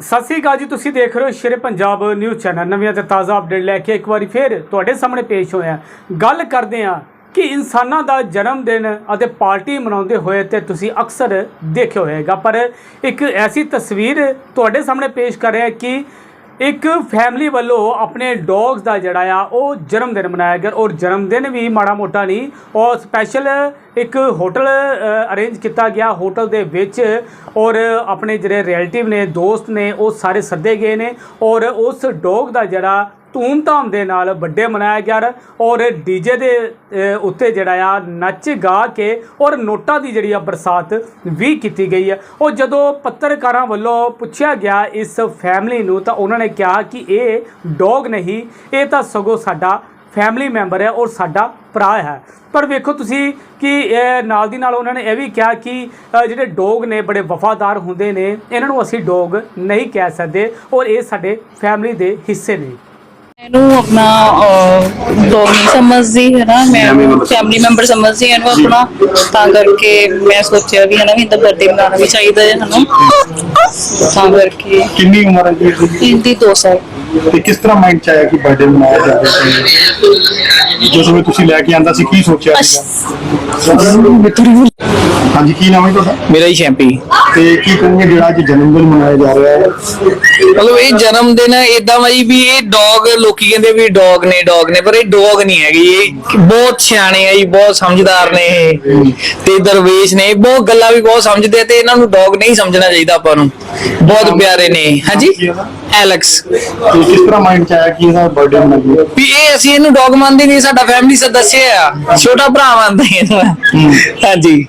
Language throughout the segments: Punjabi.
ਸਤਿ ਸ੍ਰੀ ਅਕਾਲ ਜੀ, ਤੁਸੀਂ ਦੇਖ ਰਹੇ ਹੋ ਸ਼ੇਰੇ ਪੰਜਾਬ ਨਿਊਜ਼ ਚੈਨਲ। ਨਵੀਆਂ ਤੇ ਤਾਜ਼ਾ ਅਪਡੇਟ ਲੈ ਕੇ ਇੱਕ ਵਾਰੀ ਫੇਰ ਤੁਹਾਡੇ ਸਾਹਮਣੇ ਪੇਸ਼ ਹੋਇਆ ਗੱਲ ਕਰਦੇ ਹਾਂ ਕਿ ਇਨਸਾਨਾਂ ਦਾ ਜਨਮ ਦਿਨ ਅਤੇ ਪਾਰਟੀ ਮਨਾਉਂਦੇ ਹੋਏ ਤੇ ਤੁਸੀਂ ਅਕਸਰ ਦੇਖਿਆ ਹੋਵੇਗਾ। ਪਰ ਇੱਕ ਐਸੀ ਤਸਵੀਰ ਤੁਹਾਡੇ ਸਾਹਮਣੇ ਪੇਸ਼ ਕਰ ਰਿਹਾ ਕਿ ਇੱਕ ਫੈਮਿਲੀ ਵੱਲੋਂ ਆਪਣੇ ਡੌਗਸ ਦਾ ਜਿਹੜਾ ਆ, ਉਹ ਜਨਮ ਦਿਨ ਮਨਾਇਆ ਗਿਆ ਔਰ ਜਨਮ ਦਿਨ ਵੀ ਮਾੜਾ ਮੋਟਾ ਨਹੀਂ, ਔਰ ਸਪੈਸ਼ਲ ਇੱਕ ਹੋਟਲ ਅਰੇਂਜ ਕੀਤਾ ਗਿਆ ਹੋਟਲ ਦੇ ਵਿੱਚ ਔਰ ਆਪਣੇ ਜਿਹੜੇ ਰਿਲੇਟਿਵ ਨੇ, ਦੋਸਤ ਨੇ, ਉਹ ਸਾਰੇ ਸੱਦੇ ਗਏ ਨੇ ਔਰ ਉਸ ਡੌਗ ਦਾ ਜਿਹੜਾ ਧੂਮਧਾਮ ਦੇ ਨਾਲ ਵੱਡੇ ਮਨਾਇਆ ਗਿਆ ਔਰ ਡੀਜੇ ਦੇ ਉੱਤੇ ਜਿਹੜਾ ਆ ਨੱਚ ਗਾ ਕੇ ਔਰ ਨੋਟਾਂ ਦੀ ਜਿਹੜੀ ਆ ਬਰਸਾਤ ਵੀ ਕੀਤੀ ਗਈ ਹੈ। ਉਹ ਜਦੋਂ ਪੱਤਰਕਾਰਾਂ ਵੱਲੋਂ ਪੁੱਛਿਆ ਗਿਆ ਇਸ ਫੈਮਿਲੀ ਨੂੰ ਤਾਂ ਉਹਨਾਂ ਨੇ ਕਿਹਾ ਕਿ ਇਹ ਡੌਗ ਨਹੀਂ, ਇਹ ਤਾਂ ਸਗੋਂ ਸਾਡਾ ਫੈਮਿਲੀ ਮੈਂਬਰ ਹੈ ਔਰ ਸਾਡਾ ਭਰਾ ਹੈ। ਪਰ ਵੇਖੋ ਤੁਸੀਂ ਕਿ ਨਾਲ ਦੀ ਨਾਲ ਉਹਨਾਂ ਨੇ ਇਹ ਵੀ ਕਿਹਾ ਕਿ ਜਿਹੜੇ ਡੌਗ ਨੇ ਬੜੇ ਵਫਾਦਾਰ ਹੁੰਦੇ ਨੇ, ਇਹਨਾਂ ਨੂੰ ਅਸੀਂ ਡੌਗ ਨਹੀਂ ਕਹਿ ਸਕਦੇ ਔਰ ਇਹ ਸਾਡੇ ਫੈਮਿਲੀ ਦੇ ਹਿੱਸੇ ਨੇ। ਇਹਨੂੰ ਆਪਣਾ ਨਹੀਂ ਸਮਝਦੀ ਹੈ ਨਾ? ਮੈਂ ਫੈਮਿਲੀ ਮੈਂਬਰ ਸਮਝਦੀ। ਹਾਂ ਇਹਨੂੰ ਆਪਣਾ। ਤਾਂ ਕਰਕੇ ਮੈਂ ਸੋਚਿਆ ਵੀ ਹੈ ਨਾ ਵੀ ਇਹਦਾ ਬਰਥਡੇ ਮਨਾਉਣਾ ਵੀ ਚਾਹੀਦਾ ਹੈ ਹਨਾ ਤਾਂ ਕਰਕੇ ਕਿੰਨੀ ਉਮਰ ਹੈ ਜੀ? ਇਹਦੀ? 2 ਸਾਲ। ਤੇ ਕਿਸ ਤਰ੍ਹਾਂ ਮਾਈਂਡ ਚ ਆਇਆ ਕਿ ਬਰਥਡੇ ਮਨਾਇਆ ਜਾਵੇ ਤੇ ਜਦੋਂ ਇਹ ਤੁਸੀਂ ਲੈ ਕੇ ਆਂਦਾ ਸੀ ਕੀ ਸੋਚਿਆ ਸੀਗਾ? ਹਾਂਜੀ ਕੀ ਨਾਮ ਹੈ ਤੁਹਾਡਾ? ਮੇਰਾ ਹੀ ਸ਼ੈਂਪੀ। ਤੇ ਕੀ ਕਹੋਗੇ ਜਿਹੜਾ ਅੱਜ ਜਨਮ ਦਿਨ ਮਨਾਇਆ ਜਾ ਰਿਹਾ ਹੈ? ਮਤਲਬ ਇਹ ਜਨਮ ਦਿਨ ਇਦਾਂ ਵਾਈ ਵੀ ਇਹ ਡੌਗ ਲੋਕੀ ਕਹਿੰਦੇ ਵੀ ਡੌਗ ਨੇ ਡੌਗ ਨੇ ਪਰ ਇਹ ਡੌਗ ਨਹੀਂ ਹੈਗੀ। ਇਹ ਬਹੁਤ ਸਿਆਣੇ ਆ ਜੀ ਬਹੁਤ ਸਮਝਦਾਰ ਨੇ ਇਹ। ਤੇ ਦਰਵੇਸ਼ ਨੇ ਬਹੁਤ ਗੱਲਾਂ ਵੀ ਬਹੁਤ ਸਮਝਦੇ ਆ ਤੇ ਇਹਨਾਂ ਨੂੰ ਡੌਗ ਨਹੀਂ ਸਮਝਣਾ ਚਾਹੀਦਾ ਆਪਾਂ ਨੂੰ। ਬਹੁਤ ਪਿਆਰੇ ਨੇ। ਹਾਂਜੀ? ਐਲੈਕਸ ਤੇ ਕਿਸ ਤਰ੍ਹਾਂ ਮਾਈਂਡ ਚ ਆਇਆ ਕਿ ਇਹਦਾ ਬਰਥਡੇ ਮਨਾਈਏ ਵੀ ਇਹ ਅਸੀਂ ਇਹਨੂੰ ਡੌਗ ਮੰਨਦੇ ਨਹੀਂ ਸਾਡਾ ਫੈਮਿਲੀ ਸਦੱਸਿਆ ਆ। ਛੋਟਾ ਭਰਾ ਮੰਨਦੇ ਇਹਨੂੰ। ਹਾਂਜੀ।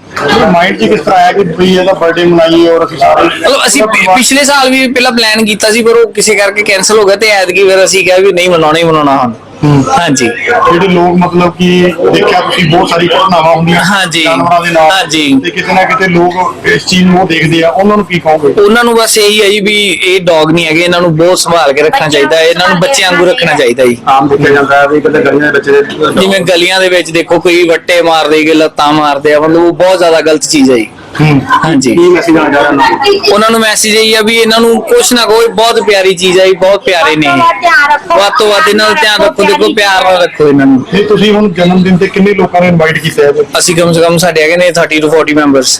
ਮਾਈਂਡ ਚ ਕਿਸ ਤਰ੍ਹਾਂ ਆਇਆ ਕਿ ਵੀ ਇਹਦਾ ਬਰਥਡੇ ਮਨਾਈਏ ਔਰ ਅਸੀਂ ਸਾਰੇ ਮਤਲਬ ਅਸੀਂ ਪਿ- ਪਿਛਲੇ ਸਾਲ ਵੀ ਪਹਿਲਾਂ ਪਲਾਨ ਕੀਤਾ ਸੀ ਪਰ ਉਹ ਕਿਸੇ ਕਰਕੇ ਕੈਨਸਲ ਹੋ ਗਿਆ ਤੇ ਐਤਕੀ ਫਿਰ ਅਸੀਂ ਕਿਹਾ ਵੀ ਨਹੀਂ ਮਨਾਉਣਾ ਹੀ ਮਨਾਉਣਾ ਹੁਣ। ਹਾਂਜੀ। ਜਿਹੜੇ ਲੋਕ ਮਤਲਬ ਕਿ ਦੇਖਿਆ ਤੁਸੀਂ ਬਹੁਤ ਸਾਰੀ ਘਟਨਾਵਾਂ ਹੁੰਦੀਆਂ ਹਾਂਜੀ। ਜਾਨਵਰਾਂ ਦੇ ਨਾਲ। ਹਾਂਜੀ। ਤੇ ਕਿਤੇ ਨਾ ਕਿਤੇ ਲੋਕ ਇਸ ਚੀਜ਼ ਨੂੰ ਉਹ ਦੇਖਦੇ ਆ। ਉਹਨਾਂ ਨੂੰ ਕੀ ਕਹੋਗੇ? ਉਹਨਾਂ ਨੂੰ ਬਸ ਇਹੀ ਹੈ ਜੀ ਵੀ ਇਹ ਡੌਗ ਨਹੀਂ ਹੈਗੇ ਇਹਨਾਂ ਨੂੰ ਬਹੁਤ ਸੰਭਾਲ ਕੇ ਰੱਖਣਾ ਚਾਹੀਦਾ ਹੈ ਇਹਨਾਂ ਨੂੰ ਬੱਚਿਆਂ ਵਾਂਗੂ ਰੱਖਣਾ ਚਾਹੀਦਾ। ਜੀ। ਆਮ ਦੇਖਿਆ ਜਾਂਦਾ ਹੈ ਵੀ ਕਿਤੇ ਗਲੀਆਂ ਦੇ ਬੱਚੇ ਜਿਵੇਂ ਗਲੀਆਂ ਦੇ ਵਿੱਚ ਦੇਖੋ ਕੋਈ ਵੱਟੇ ਮਾਰਦੇ ਕਿ ਲੱਤਾਂ ਮਾਰਦੇ ਆ ਮਤਲਬ ਉਹ ਬਹੁਤ ਜ਼ਿਆਦਾ ਗਲਤ ਚੀਜ਼ ਹੈ ਜੀ। ਹਾਂਜੀ। ਕੀ ਮੈਸੇਜ ਆਣਾ ਚਾਹ ਰਹੇ ਹੋ? ਉਹਨਾਂ ਨੂੰ ਮੈਸੇਜ ਇਹੀ ਆ ਵੀ ਇਹਨਾਂ ਨੂੰ ਕੁਛ ਨਾ ਕੋਈ ਬਹੁਤ ਪਿਆਰੀ ਚੀਜ਼ ਜੀ ਬਹੁਤ ਪਿਆਰੇ ਨੇ। ਵੱਧ ਤੋਂ ਵੱਧ ਇਹਨਾਂ ਦਾ ਧਿਆਨ ਰੱਖੋ ਦੇਖੋ ਪਿਆਰ ਨਾਲ ਰੱਖੋ ਇਹਨਾਂ ਨੂੰ। ਤੇ ਤੁਸੀਂ ਹੁਣ ਜਨਮ ਦਿਨ ਤੇ ਕਿੰਨੇ ਲੋਕਾਂ ਨੇ ਇਨਵਾਈਟ ਕੀਤਾ ਹੈ? ਅਸੀਂ ਕਮ ਸੇ ਕਮ ਸਾਡੇ ਹੈਗੇ ਨੇ 30 ਤੋਂ 40 ਮੈਂਬਰਸ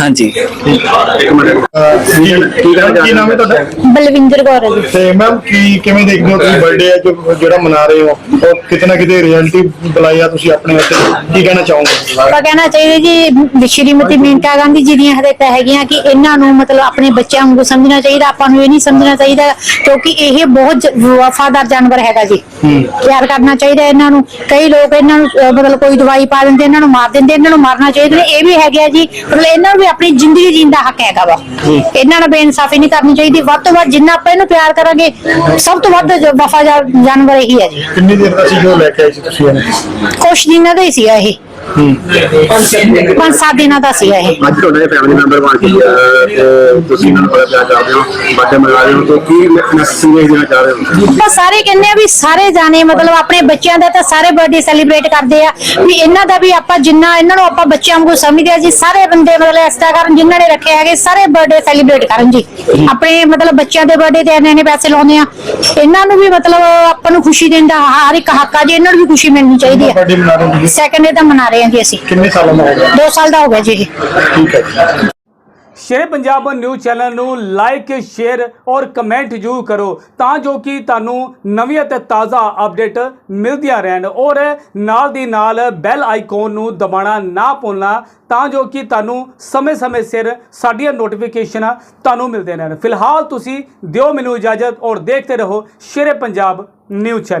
ਹਾਂਜੀ। ਇੱਕ ਮਿੰਟ। ਕੀ ਕੀ ਨਾਮ ਹੈ ਤੁਹਾਡਾ? ਬਲਵਿੰਦਰ ਕੌਰ ਹੈ ਜੀ। ਤੇ ਮੈਮ ਕੀ ਕਿਵੇਂ ਦੇਖਦੇ ਹੋ ਤੁਸੀਂ ਬਰਥਡੇ ਹੈ ਜੋ ਜਿਹੜਾ ਮਨਾ ਰਹੇ ਹੋ? ਔਰ ਕਿਤੇ ਨਾ ਕਿਤੇ ਰਿਐਲਿਟੀ ਬੁਲਾਇਆ ਤੁਸੀਂ ਆਪਣੇ ਵਾਸਤੇ? ਕੀ ਕਹਿਣਾ ਚਾਹੋਗੇ? ਕਹਿਣਾ ਚਾਹੀਦਾ ਜੀ ਸ਼੍ਰੀਮਤੀ ਮੇਨਕਾ ਗਾਂਧੀ ਜੀ ਦੀਆਂ ਹਦਾਇਤਾਂ ਹੈਗੀਆਂ ਕਿ ਇਹਨਾਂ ਨੂੰ ਮਤਲਬ ਆਪਣੇ ਬੱਚਿਆਂ ਵਾਂਗੂ ਸਮਝਣਾ ਚਾਹੀਦਾ ਆਪਾਂ ਨੂੰ ਇਹ ਨਹੀਂ ਸਮਝਣਾ ਚਾਹੀਦਾ ਕਿਉਂਕਿ ਇਹ ਬਹੁਤ ਵਫਾਦਾਰ ਜਾਨਵਰ ਹੈਗਾ ਜੀ। ਪਿਆਰ ਕਰਨਾ ਚਾਹੀਦਾ ਇਹਨਾਂ ਨੂੰ। ਕਈ ਲੋਕ ਇਹਨਾਂ ਨੂੰ ਅਹ, ਮਤਲਬ ਕੋਈ ਦਵਾਈ ਪਾ ਦਿੰਦੇ ਇਹਨਾਂ ਨੂੰ ਮਾਰ ਦਿੰਦੇ ਇਹਨਾਂ ਨੂੰ ਮਾਰਨਾ ਚਾਹੀਦਾ ਨੇ। ਇਹ ਵੀ ਹੈਗਾ ਜੀ ਮਤਲਬ ਇਹਨਾਂ ਨੂੰ ਵੀ ਆਪਣੀ ਜ਼ਿੰਦਗੀ ਜੀਣ ਦਾ ਹੱਕ ਹੈਗਾ ਵਾ। ਇਹਨਾਂ ਨਾਲ ਬੇਇਨਸਾਫੀ ਨਹੀਂ ਕਰਨੀ ਚਾਹੀਦੀ। ਵੱਧ ਤੋਂ ਵੱਧ ਜਿੰਨਾ ਆਪਾਂ ਇਹਨੂੰ ਪਿਆਰ ਕਰਾਂਗੇ ਸਭ ਤੋਂ ਵੱਧ ਜੋ ਵਫਾਦਾਰ ਜਾਨਵਰ ਇਹੀ ਹੈ ਜੀ। ਕਿੰਨੀ ਦੇਰ ਦਾ ਸੀ ਜੋ ਲੈ ਕੇ ਆਏ ਸੀ ਤੁਸੀਂ ਇਹਨੂੰ? ਕੁਛ ਦਿਨਾਂ ਦਾ ਹੀ ਸੀਗਾ ਇਹ। ਪੰਜ ਸੱਤ ਦਿਨਾਂ ਦਾ ਸੀਗਾ ਇਹ। ਅੱਜ ਤੁਹਾਡੇ ਫੈਮਿਲੀ ਮੈਂਬਰ ਬਣ ਕੇ ਅਹ, ਤੇ ਤੁਸੀਂ ਇਹਨਾਂ ਨੂੰ ਬੜਾ ਪਿਆਰ ਕਰਦੇ ਹੋ ਬਰਥਡੇ ਮਨਾ ਰਹੇ ਹੋ ਤਾਂ ਕੀ ਮੈਸੇਜ ਦੇਣਾ ਚਾਹ ਰਹੇ ਹੋ? ਆਪਾਂ ਸਾਰੇ ਕਹਿੰਦੇ ਆ ਵੀ ਸਾਰੇ ਜਾਣੇ ਮਤਲਬ ਆਪਣੇ ਬੱਚਿਆਂ ਦਾ ਤਾਂ ਸਾਰੇ ਬਰਥਡੇ ਸੈਲੀਬ੍ਰੇਟ ਕਰਦੇ ਆ ਵੀ ਇਹਨਾਂ ਦਾ ਵੀ ਆਪਾਂ ਜਿੰਨਾ ਇਹਨਾਂ ਨੂੰ ਆਪਾਂ ਬੱਚਿਆਂ ਵਾਂਗੂ ਸਮਝਦੇ ਆ ਜੀ ਸਾਰੇ ਬੰਦੇ ਮਤਲਬ ਇਸ ਤਰ੍ਹਾਂ ਕਰਨ ਜਿਨ੍ਹਾਂ ਨੇ ਰੱਖੇ ਹੈਗੇ ਸਾਰੇ ਬਰਥਡੇ ਸੈਲੀਬ੍ਰੇਟ ਕਰਨ ਜੀ। ਆਪਣੇ ਮਤਲਬ ਬੱਚਿਆਂ ਦੇ ਬਰਥਡੇ ਤੇ ਇੰਨੇ ਇੰਨੇ ਪੈਸੇ ਲਾਉਂਦੇ ਆ। ਇਹਨਾਂ ਨੂੰ ਵੀ ਮਤਲਬ ਆਪਾਂ ਨੂੰ ਖੁਸ਼ੀ ਦਿੰਦਾ ਹਰ ਇੱਕ ਹੱਕ ਆ ਜੀ ਇਹਨਾਂ ਨੂੰ ਵੀ ਖੁਸ਼ੀ ਮਿਲਣੀ ਚਾਹੀਦੀ ਹੈ ਬਰਥਡੇ ਮਨਾ ਰਹੇ ਸੈਕੰਡ ਡੇ ਤਾਂ ਮਨਾ ਰਹੇ ਹਾਂ ਜੀ ਅਸੀਂ। ਕਿੰਨੇ ਸਾਲਾਂ ਦਾ ਹੋ ਗਿਆ? 2 ਸਾਲ ਦਾ ਹੋ ਗਿਆ ਜੀ ਇਹ। ਠੀਕ ਹੈ ਜੀ। ਸ਼ੇਰੇ ਪੰਜਾਬ ਨਿਊਜ਼ ਚੈਨਲ ਨੂੰ ਲਾਈਕ ਸ਼ੇਅਰ ਔਰ ਕਮੈਂਟ ਜ਼ਰੂਰ ਕਰੋ ਤਾਂ ਜੋ ਕਿ ਤੁਹਾਨੂੰ ਨਵੀਂ ਅਤੇ ਤਾਜ਼ਾ ਅਪਡੇਟ ਮਿਲਦੀਆਂ ਰਹਿਣ ਔਰ ਨਾਲ ਦੀ ਨਾਲ ਬੈਲ ਆਈਕਨ ਨੂੰ ਦਬਾਉਣਾ ਨਾ ਭੁੱਲਣਾ ਤਾਂ ਜੋ ਕਿ ਤੁਹਾਨੂੰ ਸਮੇਂ-ਸਮੇਂ ਸਿਰ ਸਾਡੀਆਂ ਨੋਟੀਫਿਕੇਸ਼ਨਾਂ ਤੁਹਾਨੂੰ ਮਿਲਦੇ ਰਹਿਣ। ਫਿਲਹਾਲ ਤੁਸੀਂ ਦਿਓ ਮੈਨੂੰ ਇਜਾਜ਼ਤ ਔਰ ਦੇਖਦੇ ਰਹੋ ਸ਼ੇਰੇ ਪੰਜਾਬ ਨਿਊਜ਼ ਚੈਨਲ।